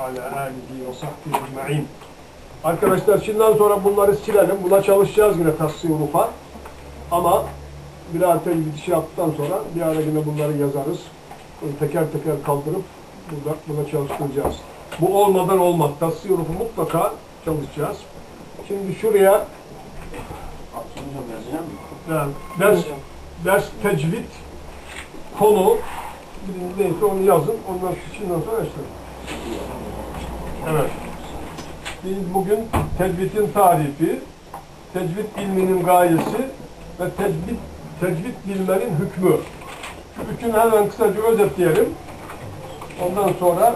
ala alihi ve sahbihi. Arkadaşlar şimdiden sonra bunları silelim. Buna çalışacağız yine tasavvufa. Ama birer bir şey yaptıktan sonra bir ara yine bunları yazarız. Böyle teker teker kaldırıp burada, buna çalıştıracağız. Bu olmadan olmaz. Tasavvufu mutlaka çalışacağız. Şimdi şuraya yani ders, ders tecvid konu neyse onu yazın. Ondan şimdiden sonra işte. Evet. Biz bugün tecvidin tarifi, tecvid ilminin gayesi ve tecvid, tecvid bilmenin hükmü. Şu üçünü hemen kısaca özetleyelim. Ondan sonra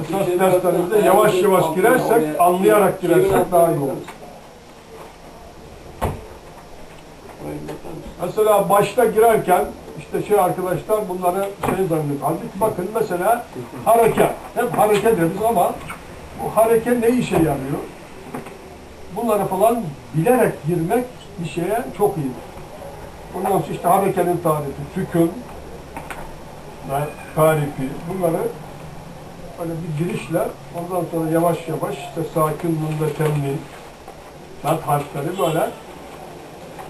esas derslerimize yavaş yavaş girersek, anlayarak girersek daha iyi olur. Mesela başta girerken işte şey arkadaşlar bunları şey zannediyor. Halbuki bakın mesela hareket. Hep hareket deriz ama bu hareket ne işe yarıyor? Bunları falan bilerek girmek bir şeye çok iyi. Ondan sonra işte hareketin tarifi, sükun tarifi bunları böyle bir girişle ondan sonra yavaş yavaş işte sakin ve temmin şart harfleri böyle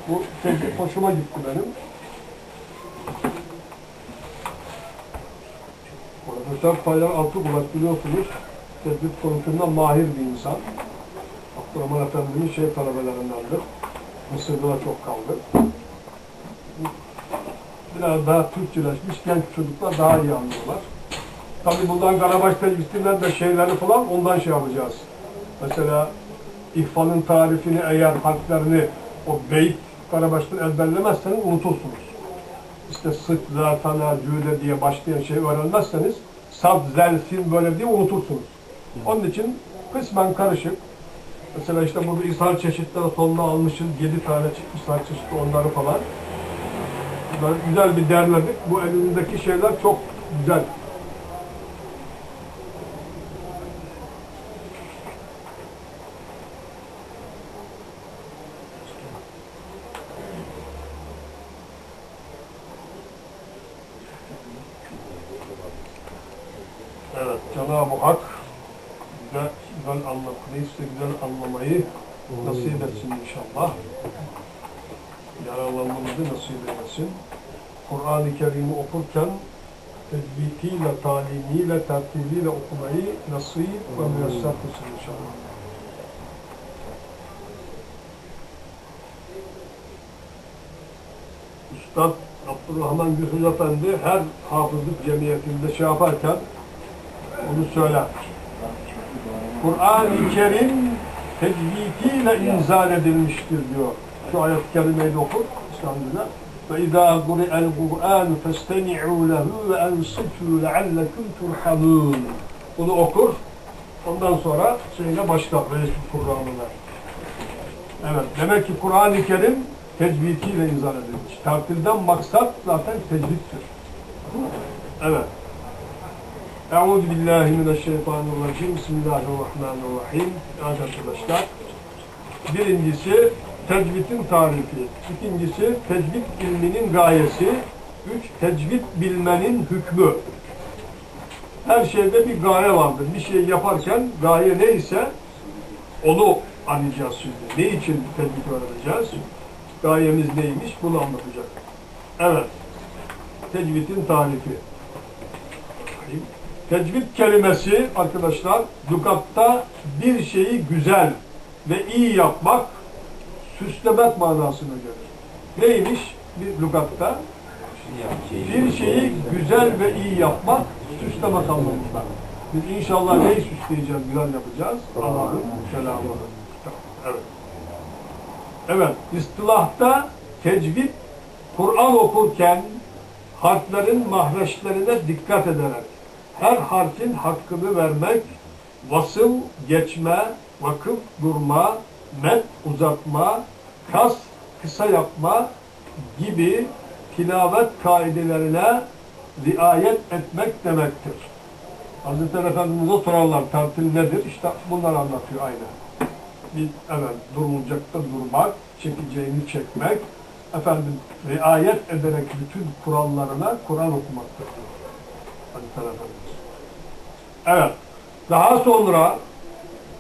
bu tecrübe hoşuma gitti benim. Tayyar Altıkulak biliyorsunuz tecrübe konusunda mahir bir insan. Abdurrahman Efendi'nin şey talebelerindendir. Mısır'da da çok kaldı. Biraz daha Türkçeleşmiş genç çocuklar daha iyi anlıyorlar. Tabii bundan Karabaş tecrübesinden de şeyleri falan ondan şey yapacağız. Mesela ihfanın tarifini eğer harflerini o beyt Karabaş'tan ezberlemezseniz unutursunuz. İşte sık, zatana, cüde diye başlayan şey öğrenmezseniz sad, zel, sin böyle diye unutursunuz. Onun için kısmen karışık. Mesela işte burada ishal çeşitleri sonuna almışız. Yedi tane ishal çeşitli onları falan. Bunları güzel bir derledik. Bu elindeki şeyler çok güzel. Evet, Cenab-ı Hak bize güzel anlatmayı, size güzel anlamayı nasip etsin inşallah. Yararlanmamızı nasip etsin. Kur'an-ı Kerim'i okurken tecvidiyle, talimiyle, tertibiyle okumayı nasip ve müyesser kılsın inşallah. Üstad Abdurrahman Gülsüz Efendi her hafızlık cemiyetinde şey yaparken bunu söyler. Kur'an-ı Kerim tecvidiyle inzal edilmiştir diyor. Şu ayet-i kerimeyi okur İslam'da. Guri'el Kur'an festemi'û lehu ve ensitû leallekum turhamun. Bunu okur. Ondan sonra şeyle başlar. Reis-i Kur'an'ına. Evet. Demek ki Kur'an-ı Kerim tecvidiyle inzal edilmiş. Tartilden maksat zaten tecviddir. Evet. Euzu billahi mineşşeytanirracim. Bismillahirrahmanirrahim. Arkadaşlar. Birincisi tecvidin tarifi. İkincisi tecvid ilminin gayesi. Üç, tecvid bilmenin hükmü. Her şeyde bir gaye vardır. Bir şey yaparken gaye neyse onu anlayacağız şimdi. Ne için tecvid öğreneceğiz? Gayemiz neymiş? Bunu anlatacak. Evet. Tecvidin tarifi. Tecvid kelimesi arkadaşlar lügatta bir şeyi güzel ve iyi yapmak, süslemek manasına gelir. Neymiş bir lügatta? Bir şeyi güzel ve iyi yapmak, süslemek anlamında. Biz inşallah neyi süsleyeceğiz, güzel yapacağız? Allah'ın selamını. Evet. Evet, istilahta tecvid, Kur'an okurken harflerin mahreçlerine dikkat ederek her harfin hakkını vermek, vasıl geçme, vakıf durma, met uzatma, kas kısa yapma gibi tilavet kaidelerine riayet etmek demektir. Hazreti Efendimiz'e sorarlar tartil nedir? İşte bunları anlatıyor aynı. Bir evet durulacakta durmak, çekeceğini çekmek, efendim riayet ederek bütün kurallarına Kur'an okumaktır. Hazreti Efendimiz. Evet. Daha sonra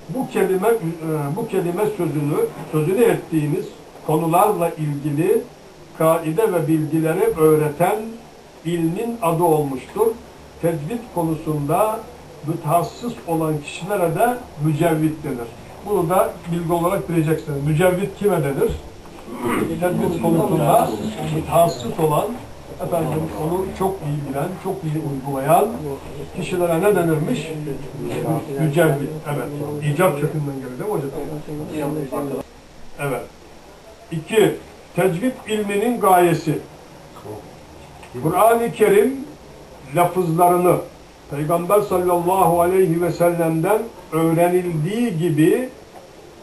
bu kelime e, bu kelime sözünü sözünü ettiğimiz konularla ilgili kaide ve bilgileri öğreten ilmin adı olmuştur. Tecvid konusunda mütehassıs olan kişilere de mücevvid denir. Bunu da bilgi olarak bileceksiniz. Mücevvid kime denir? Tecvid konusunda mütehassıs olan efendim onu çok iyi bilen, çok iyi uygulayan kişilere ne denirmiş? Mücevvid. Evet. İcap kökünden gelir değil mi hocam? Evet. İki, tecvid ilminin gayesi. Kur'an-ı Kerim lafızlarını Peygamber sallallahu aleyhi ve sellem'den öğrenildiği gibi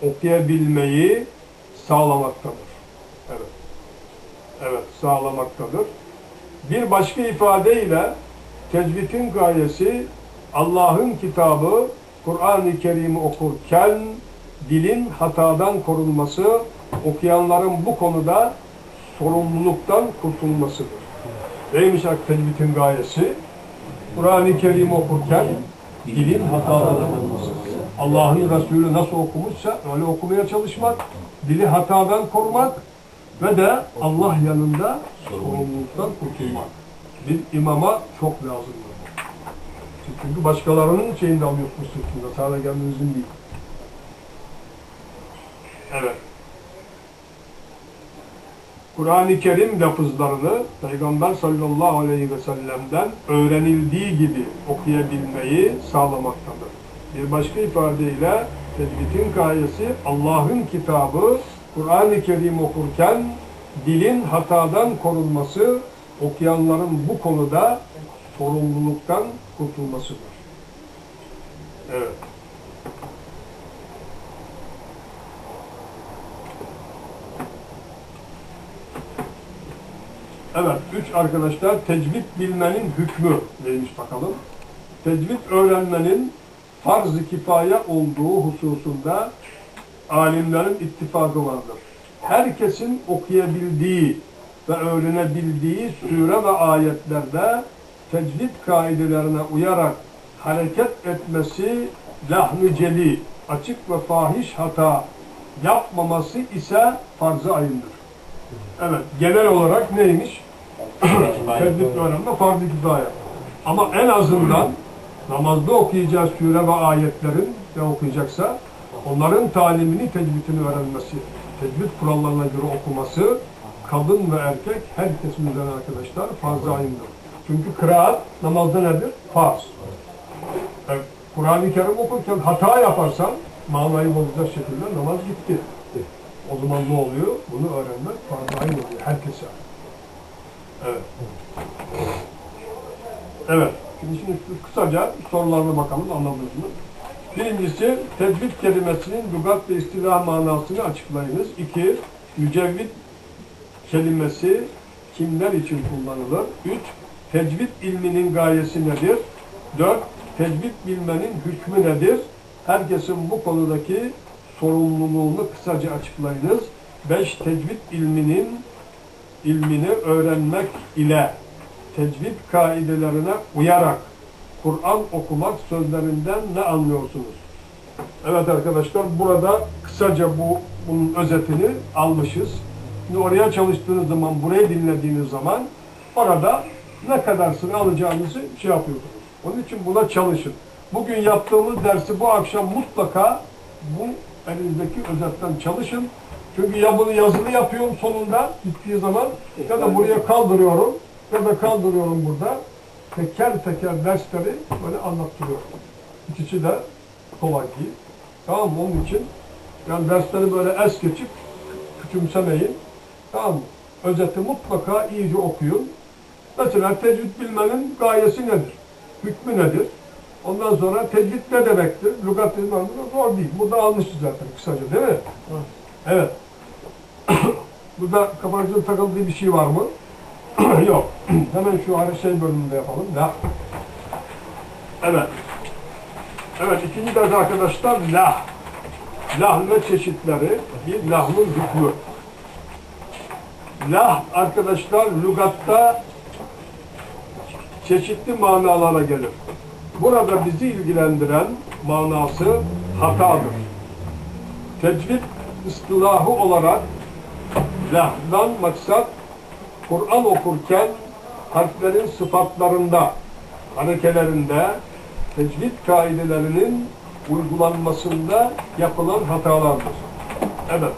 okuyabilmeyi sağlamaktadır. Evet. Evet, sağlamaktadır. Bir başka ifadeyle tecvidin gayesi Allah'ın kitabı Kur'an-ı Kerim'i okurken dilin hatadan korunması, okuyanların bu konuda sorumluluktan kurtulmasıdır. Neymiş tecvidin gayesi? Kur'an-ı Kerim okurken dilin hatadan korunması. Allah'ın Resulü nasıl okumuşsa öyle okumaya çalışmak, dili hatadan korumak ve de Allah yanında sorumluluktan kurtulmak. Bir imama çok lazımdır. Çünkü başkalarının şeyini alıyorsunuz sırtında. Sadece kendinizin değil. Evet. Kur'an-ı Kerim lafızlarını Peygamber sallallahu aleyhi ve sellem'den öğrenildiği gibi okuyabilmeyi sağlamaktadır. Bir başka ifadeyle tecvidin gayesi Allah'ın kitabı Kur'an-ı Kerim okurken dilin hatadan korunması, okuyanların bu konuda sorumluluktan kurtulmasıdır. Evet. Evet, üç arkadaşlar tecvid bilmenin hükmü neymiş bakalım. Tecvid öğrenmenin farz-ı kifaye olduğu hususunda alimlerin ittifakı vardır. Herkesin okuyabildiği ve öğrenebildiği sure ve ayetlerde tecvid kaidelerine uyarak hareket etmesi lahn-ı celi, açık ve fahiş hata yapmaması ise farz-ı ayındır. Evet, genel olarak neymiş? Tecvid öğrenme farz-ı kifaya. Ama en azından namazda okuyacağı sure ve ayetlerin ne okuyacaksa onların talimini, tecvidini öğrenmesi, tecvid kurallarına göre okuması kadın ve erkek herkesin üzerine arkadaşlar farz-ı ayındır. Çünkü kıraat namazda nedir? Farz. Evet, Kur'an-ı Kerim okurken hata yaparsan manayı bozacak şekilde namaz gitti. O zaman ne oluyor? Bunu öğrenmek farz-ı ayın oluyor herkese. Evet. Evet. Şimdi, şimdi kısaca sorularına bakalım anladınız mı? Birincisi tecvid kelimesinin lügat ve istilah manasını açıklayınız. İki, mücevvid kelimesi kimler için kullanılır? Üç, tecvid ilminin gayesi nedir? Dört, tecvid bilmenin hükmü nedir? Herkesin bu konudaki sorumluluğunu kısaca açıklayınız. Beş, tecvid ilminin ilmini öğrenmek ile tecvid kaidelerine uyarak Kur'an okumak sözlerinden ne anlıyorsunuz? Evet arkadaşlar burada kısaca bu bunun özetini almışız. Şimdi oraya çalıştığınız zaman, burayı dinlediğiniz zaman orada ne kadarsını alacağınızı şey yapıyorsunuz. Onun için buna çalışın. Bugün yaptığımız dersi bu akşam mutlaka bu elinizdeki özetten çalışın. Çünkü ya bunu yazılı yapıyorum sonunda bittiği zaman ya da buraya kaldırıyorum ya da kaldırıyorum burada. Teker teker dersleri böyle anlattırıyorum. İkisi de kolay değil. Tamam mı? Onun için yani dersleri böyle es geçip küçümsemeyin. Tamam mı? Özeti mutlaka iyice okuyun. Mesela tecvid bilmenin gayesi nedir? Hükmü nedir? Ondan sonra tecvid ne demektir? Lügat bilmem zor değil. Burada almışız zaten kısaca değil mi? Evet. Burada kafanızın takıldığı bir şey var mı? Yok. Hemen şu ara şey bölümünde yapalım. La. Evet. Evet ikinci ders arkadaşlar lah. Lahm çeşitleri. Bir lahmın hükmü. Lah arkadaşlar lügatta çeşitli manalara gelir. burada bizi ilgilendiren manası hatadır. Tecvid ıstılahı olarak lahdan maksat Kur'an okurken harflerin sıfatlarında, harekelerinde, tecvid kaidelerinin uygulanmasında yapılan hatalardır. Evet,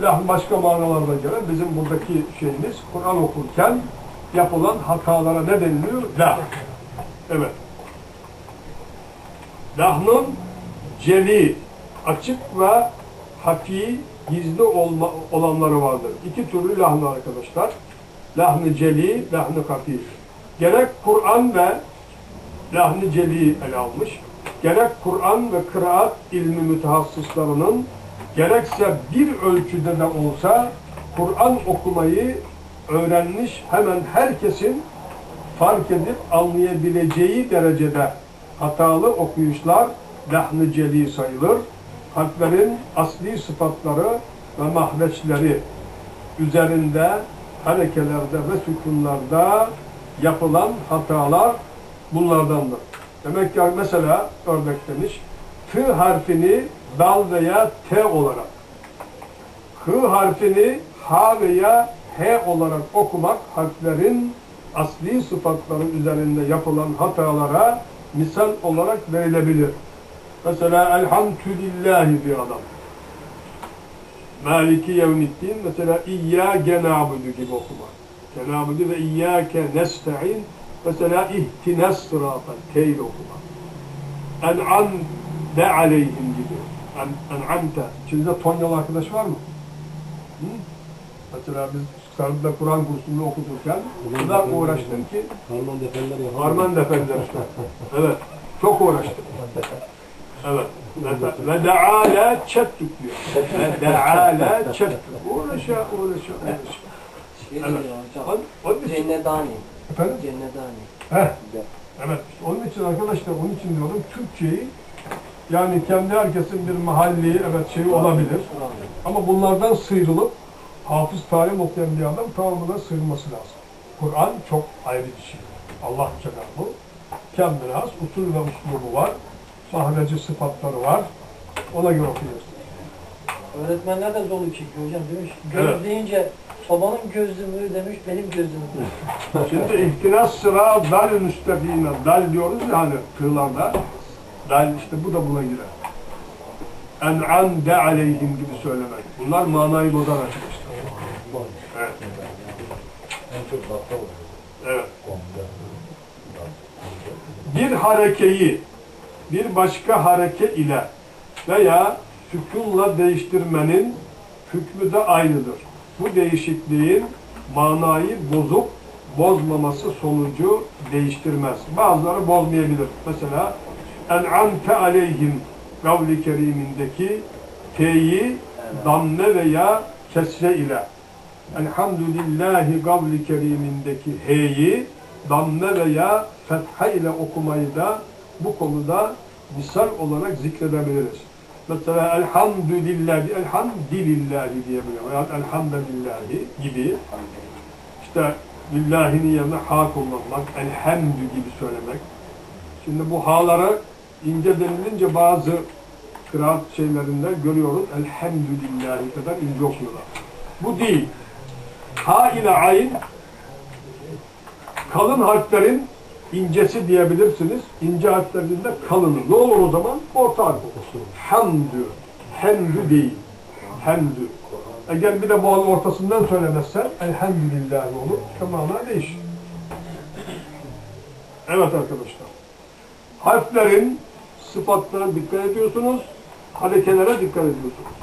lah başka manalarda gelen bizim buradaki şeyimiz Kur'an okurken yapılan hatalara ne deniliyor? Lah. Evet. Lahnın celi, açık ve hafi, gizli olma, olanları vardır. İki türlü lahn arkadaşlar. Lahn-ı celi, lahn-ı hafi. Gerek Kur'an ve lahn-ı celi ele almış. Gerek Kur'an ve kıraat ilmi mütehassıslarının gerekse bir ölçüde de olsa Kur'an okumayı öğrenmiş hemen herkesin fark edip anlayabileceği derecede hatalı okuyuşlar lahn-ı celi sayılır. Harflerin asli sıfatları ve mahreçleri üzerinde harekelerde ve sükunlarda yapılan hatalar bunlardandır. Demek ki mesela örnek demiş, F harfini dal veya T olarak, H harfini H veya H olarak okumak harflerin asli sıfatları üzerinde yapılan hatalara misal olarak verilebilir. Mesela elhamdülillahi bir adam. Maliki yevmiddin mesela İyyâke nâbudu gibi okumak. Kenabudu ve İyyâke nesta'in mesela ihtines sırata teyli okumak. En'am de aleyhim gibi. En, en'amte. İçinizde Tonyalı arkadaş var mı? Hı? Mesela biz Sarı'da Kur'an kursunu okuturken o kadar uğraştım ki Harman defenler yapar. Harman defender işte. Evet. Çok uğraştım. Evet. Ve, ve deala çettük diyor. Ve deala çettük. Uğraşa, uğraşa, uğraşa. Şey Evet. hocam. Onun- için, Cennedani. efendim? Cennedani. Heh. Evet. işte Onun için arkadaşlar, onun için diyorum Türkçeyi yani kendi herkesin bir mahalli evet şeyi olabilir. Ama bunlardan sıyrılıp hafız talim okuyan bir adam tamamına sığınması lazım. Kur'an çok ayrı bir şey. Allah kelamı. Kendine has usul ve uslubu var. Sahneci sıfatları var. Ona göre okuyorsun. Öğretmenler de zorluk çekiyor hocam demiş. Göz Evet. deyince sobanın gözlüğü demiş benim gözlüğüm. Şimdi ihtinas sıra dal müstakime. Dal diyoruz ya hani tığlarda. Dal işte bu da buna girer. En'am de aleyhim gibi söylemek. Bunlar manayı bozar arkadaşlar. Evet. En çok. Evet. bir harekeyi bir başka hareke ile veya sükunla değiştirmenin hükmü de aynıdır. Bu değişikliğin manayı bozup bozmaması sonucu değiştirmez. Bazıları bozmayabilir. Mesela en'amte aleyhim kavli kerimindeki T'yi damme veya kesre ile Elhamdülillahi kavli kerimindeki H'yi damme veya fetha ile okumayı da bu konuda misal olarak zikredebiliriz. Mesela elhamdülillahi, elhamdülillahi diyebiliyor. Veya elhamdülillahi gibi. İşte lillahinin yerine ha kullanmak, elhamdü gibi söylemek. Şimdi bu haları ince denilince bazı kıraat şeylerinde görüyoruz. Elhamdülillahi kadar ince okuyorlar. Bu değil. Ha ile ayn kalın harflerin incesi diyebilirsiniz. İnce harflerin de kalını. Ne olur o zaman? Orta harf olur. Hamdü. Hamdü değil. Hamdü. Eğer bir de bu ortasından söylemezsen elhamdülillah olur. Tamamen değişir. Evet arkadaşlar. Harflerin sıfatlarına dikkat ediyorsunuz. Harekelere dikkat ediyorsunuz.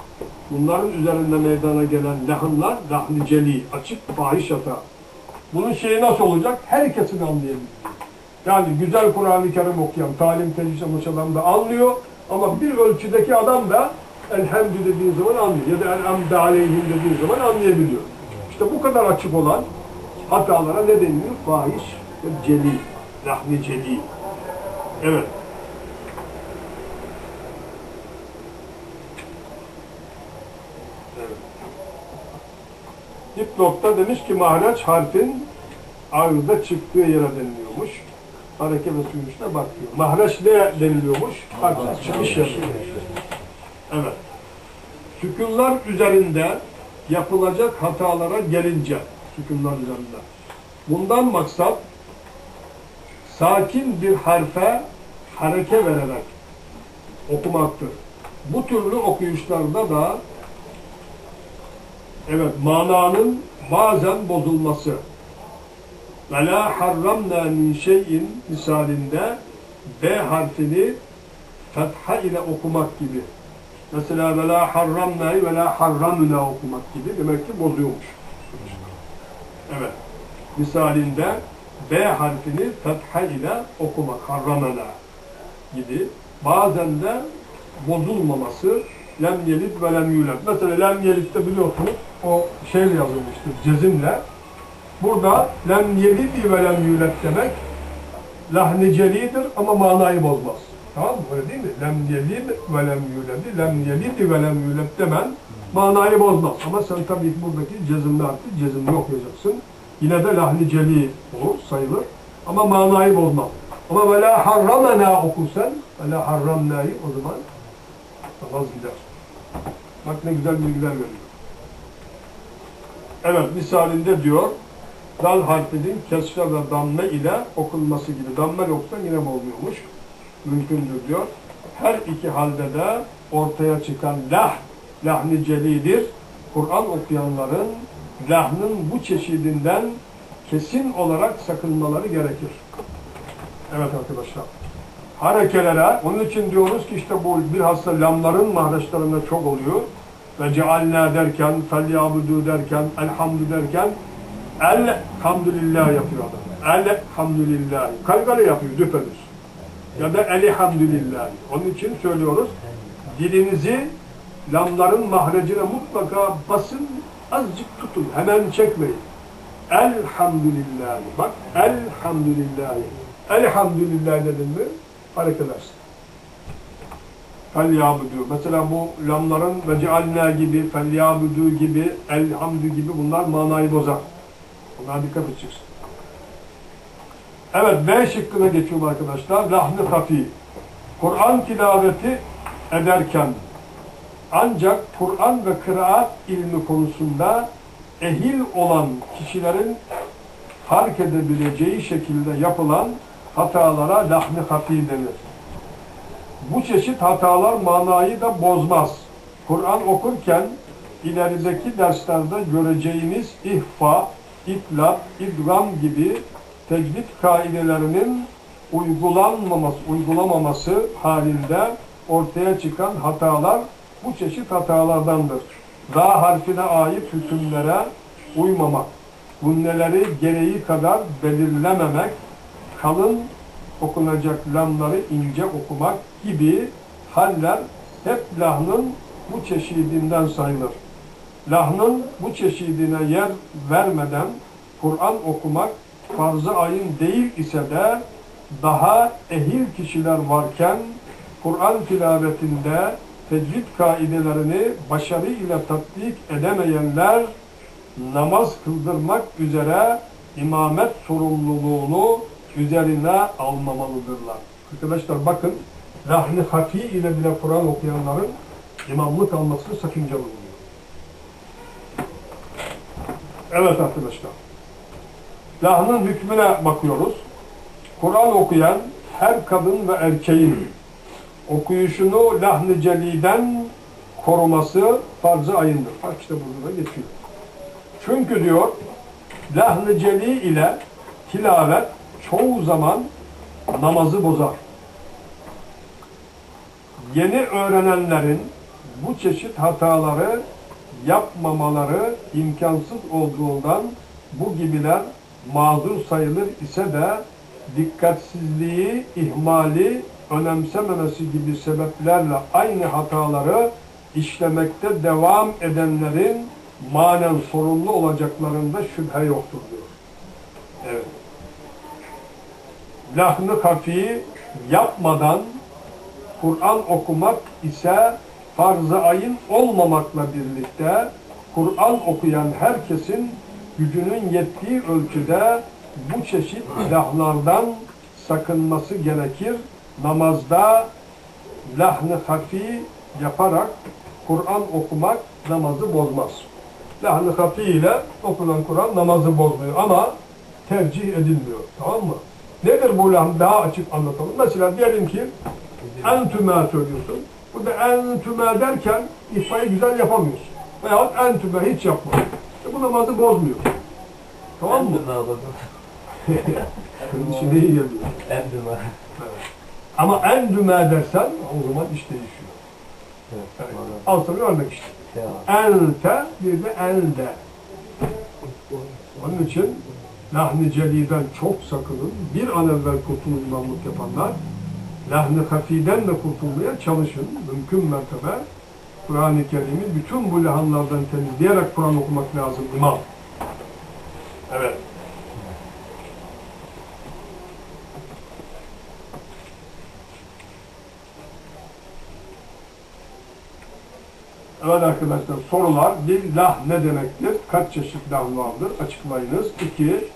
Bunların üzerinde meydana gelen lahınlar, lahni celi, açık fahiş hata. Bunun şeyi nasıl olacak? Herkesin anlayabilir. Yani güzel Kur'an-ı Kerim okuyan, talim almış adam da anlıyor. Ama bir ölçüdeki adam da elhamdü dediğin zaman anlıyor. Ya da elhamdü aleyhim dediğin zaman anlayabiliyor. İşte bu kadar açık olan hatalara ne deniliyor? Fahiş ve celi, lahni celi. Evet. Dipnotta demiş ki mahreç harfin ağızda çıktığı yere deniliyormuş. Hareke ve sürüşüne bakıyor. Mahreç ne deniliyormuş? Harfler çıkış yeri. Evet. Sükunlar üzerinde yapılacak hatalara gelince, sükunlar üzerinde. Bundan maksat, sakin bir harfe hareke vererek okumaktır. Bu türlü okuyuşlarda da evet mananın bazen bozulması ve la harramna min şeyin misalinde B harfini fetha ile okumak gibi. Mesela ve la harramna'yı ve la harramna okumak gibi demek ki bozuyormuş. Evet. Misalinde B harfini fetha ile okumak harramena gibi. Bazen de bozulmaması lem yelid ve lem yulad. Mesela lem yelid'de biliyorsunuz o şeyle yazılmıştır cezimle. Burada lem yelid ve lem yulad demek lahnicelidir ama manayı bozmaz. Tamam mı? Öyle değil mi? Lem yelid ve lem yulad. Lem yelid ve lem yulad demen manayı bozmaz. Ama sen tabii ki buradaki cezimli harfi cezimli okuyacaksın. Yine de lahniceli olur, sayılır. Ama manayı bozmaz. Ama ve la harramena okursan ve la harramna'yı o zaman namaz gider. Bak ne güzel bilgiler veriyor. Evet misalinde diyor dal harfinin kesre ve damme ile okunması gibi. Damme yoksa yine olmuyormuş? Mümkündür diyor. Her iki halde de ortaya çıkan lah, lahni celidir. Kur'an okuyanların lahnın bu çeşidinden kesin olarak sakınmaları gerekir. Evet arkadaşlar. Harekelere, onun için diyoruz ki işte bu bilhassa lamların mahreçlerinde çok oluyor. Ve cealna derken, felyabudu derken, elhamdü derken, elhamdülillah yapıyor adam. Elhamdülillah. Kalgale yapıyor düpedüz. Ya da elhamdülillah. Onun için söylüyoruz. Dilinizi lamların mahrecine mutlaka basın, azıcık tutun. Hemen çekmeyin. Elhamdülillah. Bak, elhamdülillah. Elhamdülillah dedin mi? Hareket edersin. Felyabudu. Mesela bu lamların ve cealna gibi, felyabudu gibi, elhamdü gibi bunlar manayı bozar. Bunlara dikkat edeceksin. Evet, B şıkkına geçiyorum arkadaşlar. Lahni hafi. Kur'an tilaveti ederken ancak Kur'an ve kıraat ilmi konusunda ehil olan kişilerin fark edebileceği şekilde yapılan hatalara lahni hafi denir. Bu çeşit hatalar manayı da bozmaz. Kur'an okurken ilerideki derslerde göreceğiniz ihfa, itlak, idram gibi tecvid kaidelerinin uygulanmaması, uygulamaması halinde ortaya çıkan hatalar bu çeşit hatalardandır. Ra harfine ait hükümlere uymamak, bunneleri gereği kadar belirlememek, kalın okunacak lamları ince okumak gibi haller hep lahnın bu çeşidinden sayılır. Lahnın bu çeşidine yer vermeden Kur'an okumak farz-ı ayın değil ise de daha ehil kişiler varken Kur'an tilavetinde tecvid kaidelerini başarı ile tatbik edemeyenler namaz kıldırmak üzere imamet sorumluluğunu üzerine almamalıdırlar. Arkadaşlar bakın lahni hafi ile bile Kur'an okuyanların imamlık alması sakıncalı oluyor. Evet arkadaşlar. Lahnın hükmüne bakıyoruz. Kur'an okuyan her kadın ve erkeğin okuyuşunu lahn-ı celiden koruması farz-ı ayındır. Bak işte burada da geçiyor. Çünkü diyor lahn-ı celi ile tilavet çoğu zaman namazı bozar. Yeni öğrenenlerin bu çeşit hataları yapmamaları imkansız olduğundan bu gibiler mazur sayılır ise de dikkatsizliği, ihmali, önemsememesi gibi sebeplerle aynı hataları işlemekte devam edenlerin manen sorumlu olacaklarında şüphe yoktur diyor. Evet. Lahn-ı hafi yapmadan Kur'an okumak ise farz-ı ayın olmamakla birlikte Kur'an okuyan herkesin gücünün yettiği ölçüde bu çeşit silahlardan sakınması gerekir. Namazda lahn-ı hafi yaparak Kur'an okumak namazı bozmaz. Lahn-ı hafi ile okunan Kur'an namazı bozmuyor ama tercih edilmiyor. Tamam mı? Nedir bu lahn? Daha açık anlatalım. Mesela diyelim ki entüme söylüyorsun. Bu da entüme derken ifayı güzel yapamıyorsun. Veyahut entüme hiç yapma. E bu namazı bozmuyor. Tamam mı? Oldu? Senin işine iyi geliyor. Endüme. Ama endüme dersen o zaman iş değişiyor. Evet. Al sana örnek işte. Ente bir de elde. Onun için lahn-ı celiden çok sakının. Bir an evvel kurtulun mamluk yapanlar lahn-ı hafiden de kurtulmaya çalışın. Mümkün mertebe Kur'an-ı Kerim'i bütün bu lahanlardan temizleyerek Kur'an okumak lazım imam. Evet. Evet arkadaşlar sorular. Bir lah ne demektir? Kaç çeşit lah vardır? Açıklayınız. İki,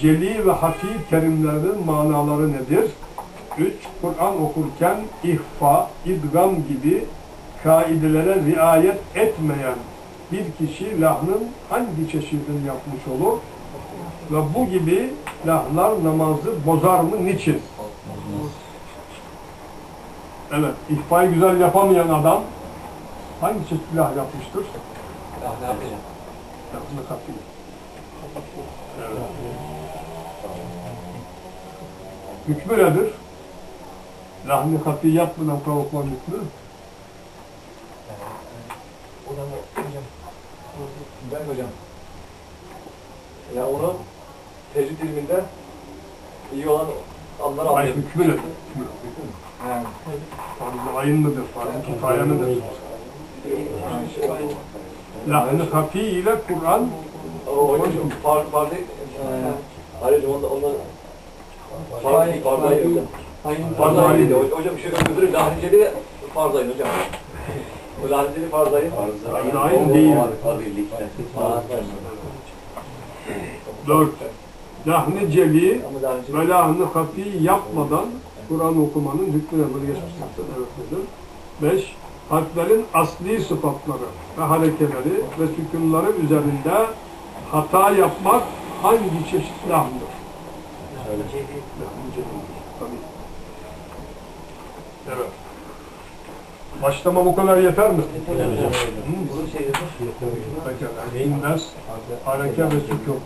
celi ve hafi terimlerinin manaları nedir? Üç, Kur'an okurken ihfa, idgam gibi kaidelere riayet etmeyen bir kişi lahnın hangi çeşidini yapmış olur? Ve bu gibi lahlar namazı bozar mı? Niçin? Evet, ihfayı güzel yapamayan adam hangi çeşit lah yapmıştır? Ne yapacağım? Lafını katıyor. Evet. Hükmü nedir? Lahni kafi yapmadan kavukman. O da mı hocam? Ben hocam. Ya onu tecrüt ilminde iyi olan anlar Ay anlıyor. hükmü? Hükmü. Yani. Ayın mıdır? Farz-ı kifaya mıdır? Kafi ile Kur'an O hocam far fardı. Hayır hocam onda onda fardı fardı hocam. Fardı ayın dedi. Hocam şu öbürü lahinceli de fardı ayın hocam. O lahinceli fardı ayın. Farz-ı ayın değil. Dört. Lahni celi ve lahni hafi yapmadan Kur'an okumanın hükmüne geçmiştir. Evet dedim. Beş, harflerin asli sıfatları ve harekeleri ve sükunları üzerinde hata yapmak hangi çeşit lahmdır? Lahni celidir. Tabii. Evet. Başlama bu kadar yeter mi? Bunun şeyleri. Pekala. İnmez, hareke ve sükun.